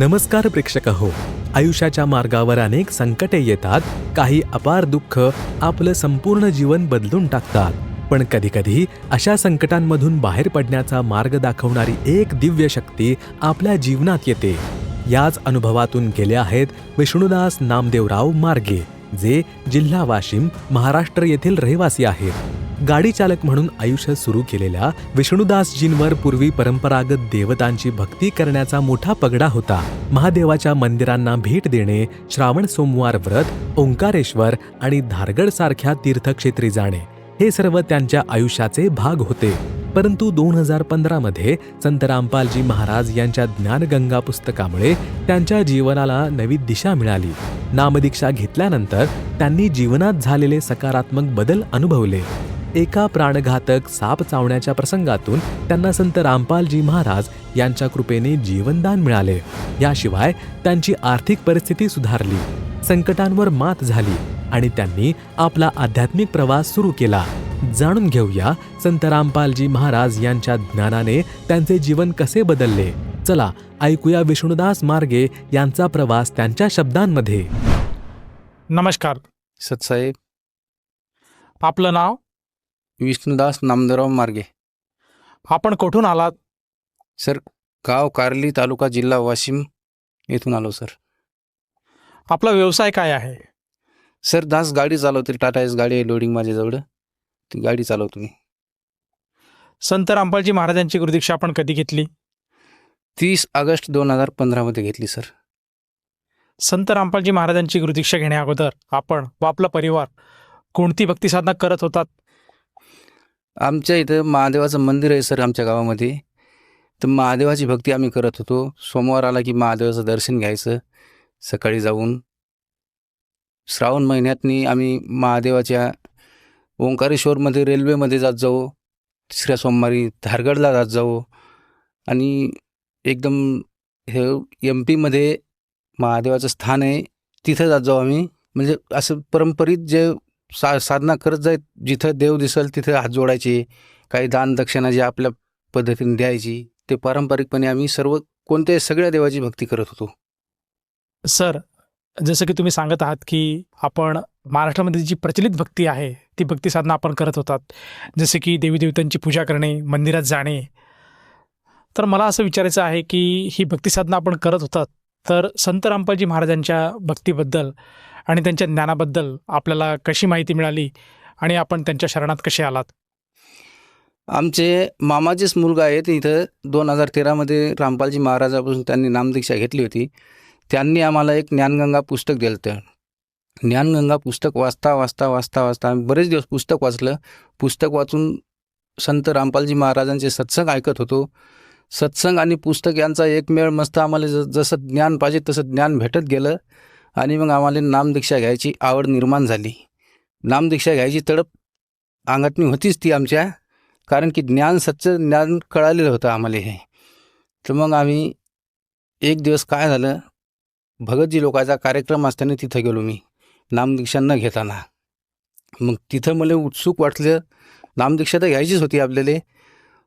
नमस्कार प्रेक्षक हो आयुष्याच्या मार्गावर अनेक संकटे येतात. काही अपार दुःख आपलं संपूर्ण जीवन बदलून टाकतात. पण कधीकधी अशा संकटांमधून बाहेर पडण्याचा मार्ग दाखवणारी एक दिव्य शक्ती आपल्या जीवनात येते. याच अनुभवातून गेले आहेत विष्णुदास नामदेवराव मार्गे जे जिल्हा वाशिम महाराष्ट्र येथील रहिवासी आहेत. गाडी चालक म्हणून आयुष्य सुरू केलेल्या विष्णुदासजींवर पूर्वी परंपरागत देवतांची भक्ती करण्याचा मोठा पगडा होता. महादेवाच्या मंदिरांना भेट देणे श्रावण सोमवार व्रत ओंकारेश्वर आणि धारगड सारख्या तीर्थक्षेत्री जाणे हे सर्व त्यांच्या आयुष्याचे भाग होते. परंतु दोन हजार पंधरा मध्ये संत रामपालजी महाराज यांच्या ज्ञानगंगा पुस्तकामुळे त्यांच्या जीवनाला नवी दिशा मिळाली. नामदीक्षा घेतल्यानंतर त्यांनी जीवनात झालेले सकारात्मक बदल अनुभवले. एका प्राणघातक साप चावण्याच्या प्रसंगातून त्यांना संत रामपालजी महाराज यांच्या कृपेने जीवनदान मिळाले. याशिवाय त्यांची आर्थिक परिस्थिती सुधारली संकटांवर मात झाली आणि त्यांनी आपला आध्यात्मिक प्रवास सुरू केला. जाणून घेऊया संत रामपालजी महाराज यांच्या ज्ञानाने त्यांचे जीवन कसे बदलले. चला ऐकूया विष्णुदास मार्गे यांचा प्रवास त्यांच्या शब्दांमध्ये. नमस्कार. सतसाहेब आपलं नाव? विष्णुदास नामदेवराव मार्गे. आपण कुठून आलात? सर गाव कार्ली तालुका जिल्हा वाशिम येथून आलो सर. आपला व्यवसाय काय आहे? सर दास गाडी चालवते टाटा एस गाडी आहे लोडिंग माझ्याजवळ. ती गाडी चालवतो मी. संत रामपालजी महाराजांची गुरुदीक्षा आपण कधी घेतली? तीस ऑगस्ट दोन हजार पंधरामध्ये घेतली सर. संत रामपालजी महाराजांची गुरुदीक्षा घेण्या अगोदर आपण व आपला परिवार कोणती भक्ती साधना करत होतात? आमच्या इथं महादेवाचं मंदिर आहे सर आमच्या गावामध्ये. तर महादेवाची भक्ती आम्ही करत होतो. सोमवार आला की महादेवाचं दर्शन घ्यायचं सकाळी जाऊन. श्रावण महिन्यातनी आम्ही महादेवाच्या ओंकारेश्वरमध्ये रेल्वेमध्ये जात जाऊ. तिसऱ्या सोमवारी धारगडला जात जाऊ. आणि एकदम हे एम पीमध्ये महादेवाचं स्थान आहे तिथं जात जाऊ आम्ही. म्हणजे असं परंपरित जे सा साधना करत जाईत जिथं देव दिसेल तिथं हात जोडायचे. काही दान दक्षिणा जी आपल्या पद्धतीने द्यायची ते पारंपरिकपणे आम्ही सर्व कोणत्याही सगळ्या देवाची भक्ती करत होतो. सर जसं की तुम्ही सांगत आहात की आपण महाराष्ट्रामध्ये जी प्रचलित भक्ती आहे ती भक्ती साधना आपण करत होतात. जसे की देवी देवतांची पूजा करणे मंदिरात जाणे. तर मला असं विचारायचं आहे की ही भक्ती साधना आपण करत होतात तर संत रामपालजी महाराजांच्या भक्तीबद्दल आणि त्यांच्या ज्ञानाबद्दल आपल्याला कशी माहिती मिळाली आणि आपण त्यांच्या शरणात कसे आलात? आमचे मामाचेच मुलगा आहेत. इथं दोन हजार तेरामध्ये रामपालजी महाराजापासून त्यांनी नामदीक्षा घेतली होती. त्यांनी आम्हाला एक ज्ञानगंगा पुस्तक दिलं होतं. ज्ञानगंगा पुस्तक वाचता वाचता वाचता वाचता आम्ही बरेच दिवस पुस्तक वाचलं. पुस्तक वाचून संत रामपालजी महाराजांचे सत्संग ऐकत होतो. सत्संग आणि पुस्तक यांचा एकमेळ मस्त आम्हाला ज जसं ज्ञान पाहिजे तसं ज्ञान भेटत गेलं. आणि मग आम्हाला नामदीक्षा घ्यायची आवड निर्माण झाली. नामदीक्षा घ्यायची तडप अंगातनी होतीच ती आमच्या कारण की ज्ञान सच्चं ज्ञान कळालेलं होतं आम्हाला हे. तर मग आम्ही एक दिवस काय झालं भगतजी लोकाचा कार्यक्रम असताना तिथं गेलो मी नामदीक्षा न घेताना. मग तिथं मला उत्सुक वाटलं नामदीक्षा तर घ्यायचीच होती आपल्याला.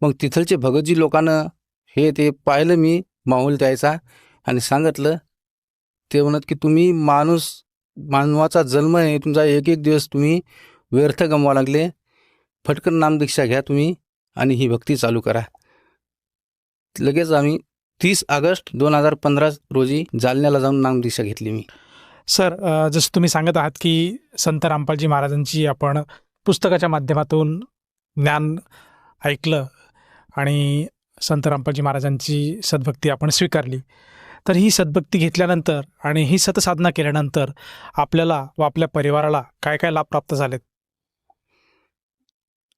मग तिथलचे भगतजी लोकांना हे ते पाहिलं मी माहोल द्यायचा आणि सांगितलं ते म्हणत की तुम्ही माणूस मानवाचा जन्म आहे तुमचा एक एक दिवस तुम्ही व्यर्थ गमवा लागले. फटकन नामदीक्षा घ्या तुम्ही आणि ही भक्ती चालू करा. लगेच आम्ही तीस ऑगस्ट दोन हजार पंधरा रोजी जालन्याला जाऊन नामदीक्षा घेतली मी. सर जसं तुम्ही सांगत आहात की संत रामपालजी महाराजांची आपण पुस्तकाच्या माध्यमातून ज्ञान ऐकलं आणि संत रामपालजी महाराजांची सद्भक्ती आपण स्वीकारली. तर ही सद्भक्ती घेतल्यानंतर आणि ही सतसाधना केल्यानंतर आपल्याला व आपल्या परिवाराला काय काय लाभ प्राप्त झालेत?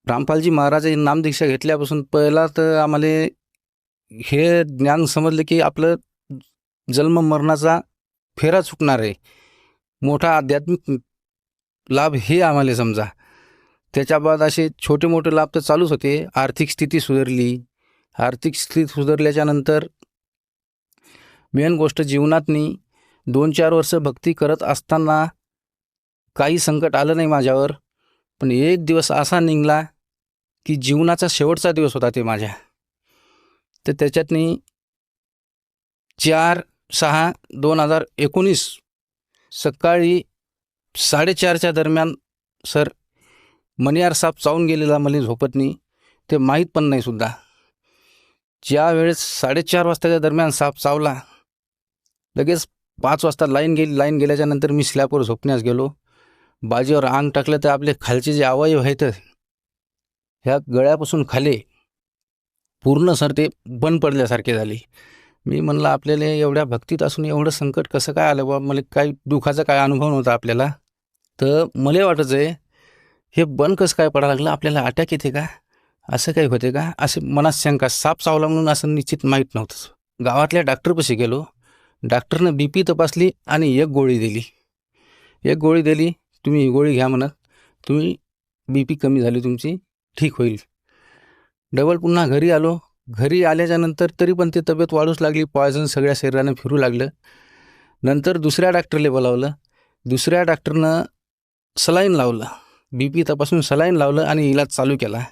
रामपालजी महाराजांनी नामदीक्षा घेतल्यापासून पहिला तर आम्हाला हे ज्ञान समजलं की आपलं जन्म मरणाचा फेरा चुकणार आहे. मोठा आध्यात्मिक लाभ हे आम्हाला समजा. त्याच्या बाद असे छोटे मोठे लाभ तर चालूच होते. आर्थिक स्थिती सुधारली. आर्थिक स्थिती सुधारल्याच्यानंतर मेन गोष्ट जीवनातनी दोन चार वर्ष भक्ती करत असताना काही संकट आलं नाही माझ्यावर पण एक दिवस असा निघला की जीवनाचा शेवटचा दिवस होता ते माझ्या. तर त्याच्यातनी चार सहा दोन हजार एकोणीस सकाळी साडेचारच्या दरम्यान सर मनियार साप चावून गेलेला मला झोपतनी ते माहीत पण नाही सुद्धा. ज्या वेळेस साडेचार वाजताच्या दरम्यान साप चावला लगेच पाच वाजता लाईन गेली लाईन गेल्याच्यानंतर मी स्लॅपवर झोपण्यास गेलो. बाजीवर अंग टाकलं तर आपले खालचे जे अवयव आहेत ह्या गळ्यापासून खाली पूर्ण सर ते बंद पडल्यासारखे झाले. मी म्हणलं आपल्याला एवढ्या भक्तीत असून एवढं संकट कसं काय आलं बा मला काही दुखाचा काय अनुभव नव्हता आपल्याला. तर मला वाटत आहे हे बंद कसं काय पडायला लागलं? आपल्याला अटॅक येते का? असं काही होते का? असे मनात शंका साप चावला म्हणून असं निश्चित माहीत नव्हतं गावातल्या डॉक्टरपाशी गेलो. डॉक्टरनं बी पी तपासली आणि एक गोळी दिली. एक गोळी दिली तुम्ही ही गोळी घ्या म्हणत तुम्ही बी पी कमी झाली तुमची ठीक होईल. डबल पुन्हा घरी आलो. घरी आल्याच्यानंतर तरी पण ते तब्येत वाढूच लागली पॉयझन सगळ्या शरीरानं फिरू लागलं. नंतर दुसऱ्या डॉक्टरला बोलावलं. दुसऱ्या डॉक्टरनं सलाईन लावलं. बी पी तपासून सलाईन लावलं आणि इलाज चालू केला.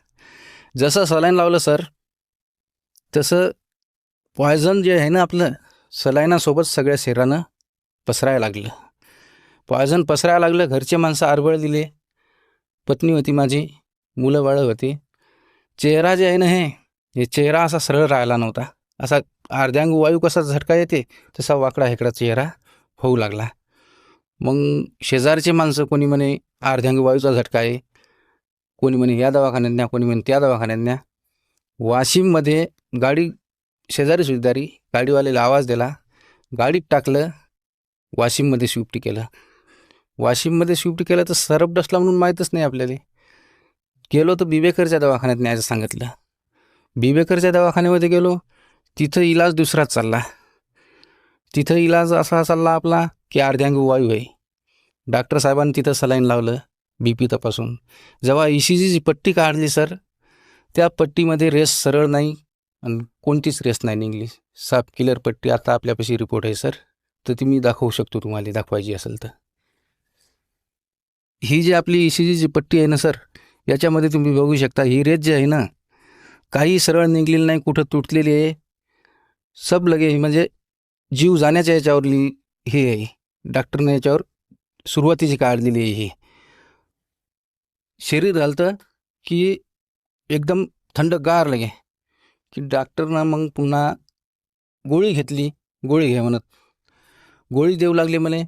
जसं सलाईन लावलं सर तसं पॉयझन जे आहे ना आपलं सलाईनासोबत सगळ्या शरीरानं पसरायला लागलं. पॉयझन पसरायला लागलं घरचे माणसं आरबळ दिले. पत्नी होती माझी मुलं बाळं होती. चेहरा जे आहे ना हे हे चेहरा असा सरळ राहिला नव्हता. असा अर्ध्यांग वायू कसा झटका येते तसा वाकडा हेकडा चेहरा होऊ लागला. मग शेजारचे माणसं कोणी म्हणे अर्ध्यांग वायूचा झटका आहे. कोणी म्हणे या दवाखान्यात न्या कोणी म्हणे त्या दवाखान्यात न्या. वाशिममध्ये गाडी शेजारी शेजारी गाडीवाल्याला आवाज दिला. गाडीत टाकलं. वाशिममध्ये शिफ्ट केलं. वाशिममध्ये शिफ्ट केलं तर सरप डसला म्हणून माहीतच नाही आपल्याला. गेलो तर बिबेकरच्या दवाखान्यात न्यायचं सांगितलं. बिबेकरच्या दवाखान्यामध्ये गेलो. तिथं इलाज दुसराच चालला. तिथं इलाज असा चालला आपला की अर्ध्यांग वायू आहे. डॉक्टर साहेबांनी तिथं सलाईन लावलं. बी पी तपासून. जेव्हा ई सी जीची पट्टी काढली सर त्या पट्टीमध्ये रेस सरळ नाही. आणि कोणतीच रेस नाही निघली. साप किलर पट्टी आता आपल्यापाशी रिपोर्ट आहे सर तर ती मी दाखवू शकतो तुम्हाला दाखवायची असेल तर. ही जी आपली ई सी जीची पट्टी आहे ना सर याच्यामध्ये तुम्ही बघू शकता ही रेस जी आहे ना काही सरळ निघलेली नाही कुठं तुटलेली आहे. सब लगे म्हणजे जीव जाण्याच्या याच्यावरली हे आहे. डॉक्टरने याच्यावर सुरुवातीची काढलेली आहे ही. शरीर घालतं की एकदम थंड गार लगे. की डॉक्टरनं मग पुन्हा गोळी घेतली गोळी घ्या म्हणत. गोळी देऊ लागली म्हणे.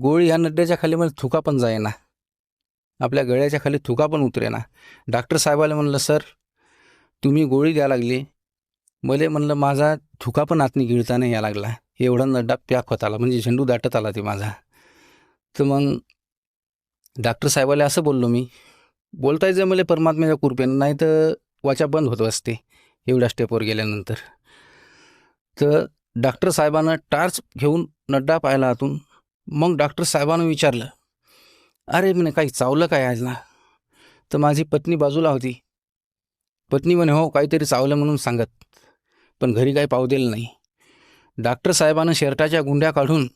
गोळी ह्या नड्ड्याच्या खाली मला थुका पण जायना. आपल्या गळ्याच्या खाली थुका पण उतरेना. डॉक्टर साहेबाला म्हणलं सर तुम्ही गोळी द्या लागली. मले म्हणलं माझा थुका पण आतनी गिळता नाही या लागला. एवढा नड्डा पॅक होत आला म्हणजे झेंडू दाटत आला ते माझा. तर मग डॉक्टर साहेबाला असं बोललो मी बोलतायचं मला परमात्म्याच्या कृपेनं नाही तर वाचा बंद होत असते. एवढ्या स्टेपवर गेल्यानंतर. तर डॉक्टर साहेबानं टार्च घेऊन नड्डा पाहिला आतून. मग डॉक्टर साहेबानं विचारलं अरे म्हणे काही चावलं काय आज ना? तर माझी पत्नी बाजूला होती. पत्नी म्हणे हो काहीतरी चावलं म्हणून सांगत. पण घरी काही पाव दिलं नाही. डॉक्टर साहेबानं शर्टाच्या गुंड्या काढून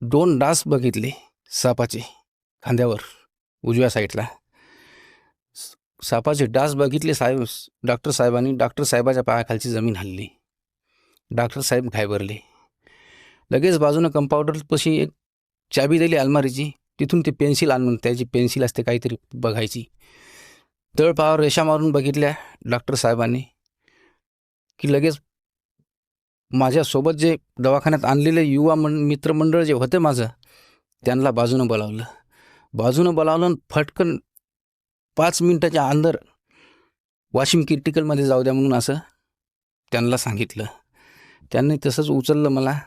दोन डास बघितले सापाचे खांद्यावर उजव्या साईडला सापाचे डास बघितले साहेब डॉक्टर साहेबांनी डॉक्टर साहेबाच्या पायाखालची जमीन हल्ली. डॉक्टर साहेब घायबरले लगेच बाजूनं कंपाऊंडरपाशी एक चाबी दिली अलमारीची. तिथून ते पेन्सिल आणून त्याची पेन्सिल असते काहीतरी बघायची. तळपावर रेषा मारून बघितल्या डॉक्टर साहेबांनी की लगेच माझ्यासोबत जे दवाखान्यात आणलेले युवा मं मित्रमंडळ जे होते माझं त्यांना बाजूनं बोलावलं. बाजूनं बोलावलं आणि फटकन पाच मिनटाच्या अंदर वाशिम क्रिटिकलमध्ये जाऊ द्या म्हणून असं त्यांना सांगितलं. त्यांनी तसंच उचललं मला.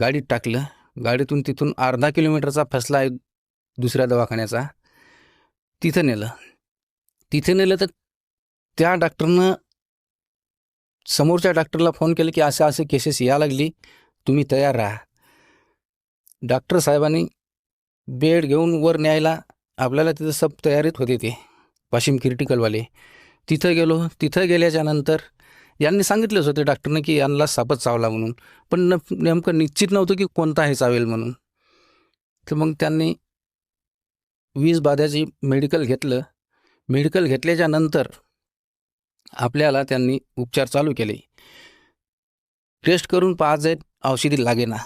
गाडीत टाकलं. गाडीतून तिथून अर्धा किलोमीटरचा फसला आहे दुसऱ्या दवाखान्याचा. तिथं नेलं. तिथे नेलं तर त्या डॉक्टरनं समोरच्या डॉक्टरला फोन केलं की असे असे केसेस या लागली. तुम्ही तयार राहा. डॉक्टर साहेबांनी बेड घेऊन वर न्यायला आपल्याला तिथं सब तयारीत होते ते वाशिम क्रिटिकलवाले तिथं गेलो तिथं गेल्याच्यानंतर यांनी सांगितलंच होते डॉक्टरनं की यांना सापच चावला म्हणून. पण न नेमकं निश्चित नव्हतं की कोणता हे चावेल म्हणून. तर मग त्यांनी वीज बाध्याची मेडिकल घेतलं. मेडिकल घेतल्याच्या नंतर आपल्याला त्यांनी उपचार चालू केले. टेस्ट करून पाहत आहेत औषधी लागेना.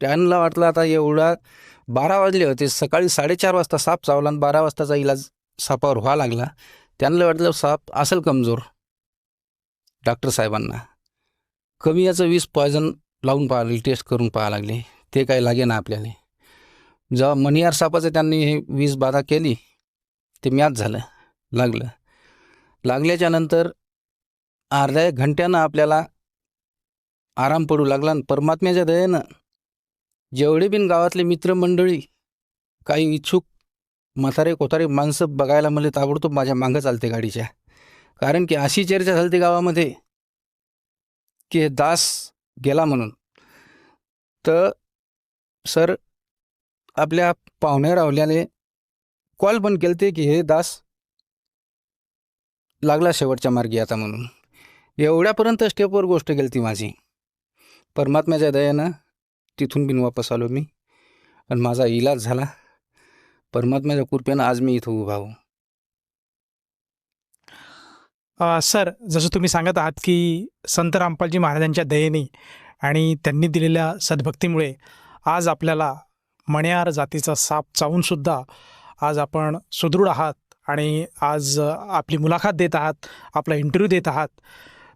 त्यांना वाटलं आता एवढा बारा वाजले होते. सकाळी साडेचार वाजता साप चावला आणि बारा वाजताचा इलाज सापावर व्हा लागला. त्यांना वाटलं साप असेल कमजोर. डॉक्टर साहेबांना. कमी याचं वीस पॉयझन लावून पाहिली टेस्ट करून पाहा लागले. ते काही लागे ना आपल्याला. जेव्हा मणियार सापाचं त्यांनी हे वीस बाधा केली ते म्याच झालं लागलं. लागल्याच्या नंतर अर्ध्या एक घंट्यानं आपल्याला आराम पडू लागला आणि परमात्म्याच्या दयेनं जेवढे बिन गावातले मित्रमंडळी काही इच्छुक म्हातारे कोतारे माणसं बघायला मला ताबडतोब माझ्या मागं चालते गाडीच्या. कारण की अशी चर्चा झाली गावामध्ये की हे दास गेला म्हणून. तर सर आपल्या पाहुण्या रावल्याने कॉल पण केलते की हे दास लागला शेवटच्या मार्गी आता म्हणून. एवढ्यापर्यंत स्टेपवर गोष्ट गेली ती माझी. परमात्म्याच्या दयानं तिथून बिन वापस आलो मी. आणि माझा इलाज झाला. परमात्म्याच्या कृपेनं आज मी इथं उभा हो सर जसं तुम्ही सांगत आहात की संत रामपालजी महाराजांच्या दयेने आणि त्यांनी दिलेल्या सद्भक्तीमुळे आज आपल्याला मण्यार जातीचा साप चावूनसुद्धा आज आपण सुदृढ आहात आणि आज आपली मुलाखत देत आहात आपला इंटरव्ह्यू देत आहात.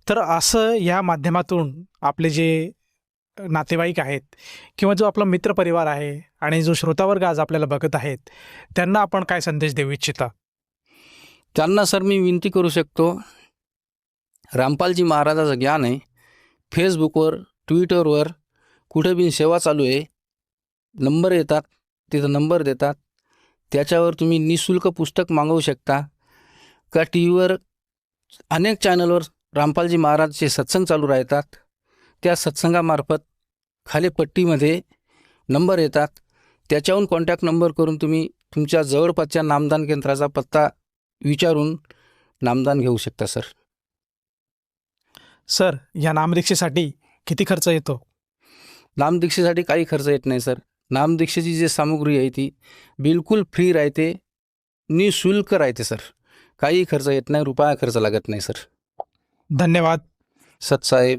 तर असं या माध्यमातून आपले जे नातेवाईक आहेत किंवा जो आपला मित्रपरिवार आहे आणि जो श्रोतावर्ग आज आपल्याला बघत आहेत त्यांना आपण काय संदेश देऊ इच्छिता? त्यांना सर मी विनंती करू शकतो रामपालजी महाराजाचं ज्ञान आहे. फेसबुकवर ट्विटरवर कुठे बी सेवा चालू आहे नंबर येतात तिथं नंबर देतात. त्याच्यावर तुम्ही निशुल्क पुस्तक मागवू शकता. का टी व्हीवर अनेक चॅनलवर रामपालजी महाराजचे सत्संग चालू राहतात. त्या सत्संगामार्फत खाली पट्टीमध्ये नंबर येतात. त्याच्याहून कॉन्टॅक्ट नंबर करून तुम्ही तुमच्या जवळपासच्या नामदान केंद्राचा पत्ता विचारून नामदान घेऊ शकता सर. सर या नामदीक्षेसाठी किती खर्च येतो? नामदीक्षेसाठी काही खर्च येत नाही सर. नामदीक्षेची जी सामुग्री आहे ती बिलकुल फ्री राहते. निशुल्क राहते सर. काही खर्च येत नाही रुपया खर्च लागत नाही सर. धन्यवाद. सतसाहेब